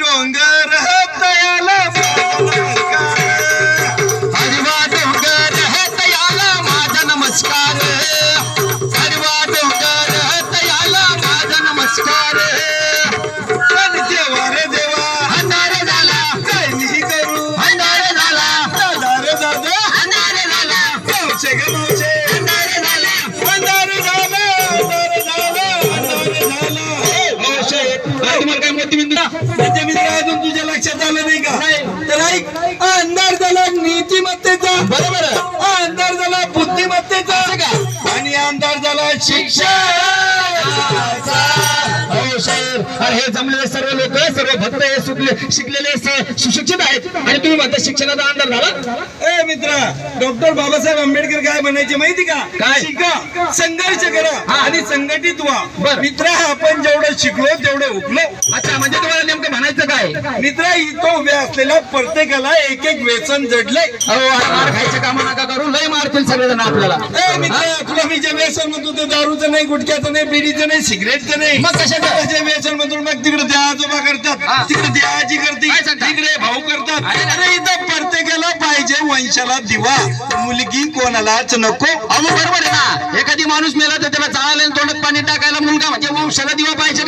डोंगर आज तुझ्या लक्षात आलं नाही का? तर ऐक अंधार झाला नीतिमत्तेचा अरे हे जमलेले सर्व लोक सर्व भक्त हे सुकले शिकलेले सुशिक्षित आहेत. आणि तुम्ही म्हणता शिक्षणाचा अंदाज झाला? ए मित्रा डॉक्टर बाबासाहेब आंबेडकर काय म्हणायचे माहिती का? काय? शिका संघर्ष करा आणि संघटित व्हा. मित्रा आपण जेवढं शिकलो तेवढं उकलो अच्छा म्हणजे तुम्हाला नेमकं म्हणायचं काय? मित्रा इथं उभ्या असलेल्या प्रत्येकाला एक एक व्यसन जडले अहो खायचे काम नका मारतील सगळेजण आपल्याला. ए मित्रा तुला मी जे व्यसन म्हणतो ते दारूचं नाही गुटख्याचं नाही बिडीचं नाही सिगरेटचं नाही. मग कशाचं? जे व्यसन म्हणतो मग तिकडे त्या आजोबा. करतात तिकडे त्या आजी करते? तिकडे भाऊ करतात. अरे, इथं प्रत्येकाला पाहिजे वंशाला दिवा. मुलगी कोणालाच नको. अहो बरोबर आहे ना. एखादी माणूस मेला तर त्याला चाळायला आणि तोंडात पाणी टाकायला मुलगा म्हणजे वंशाला दिवा पाहिजे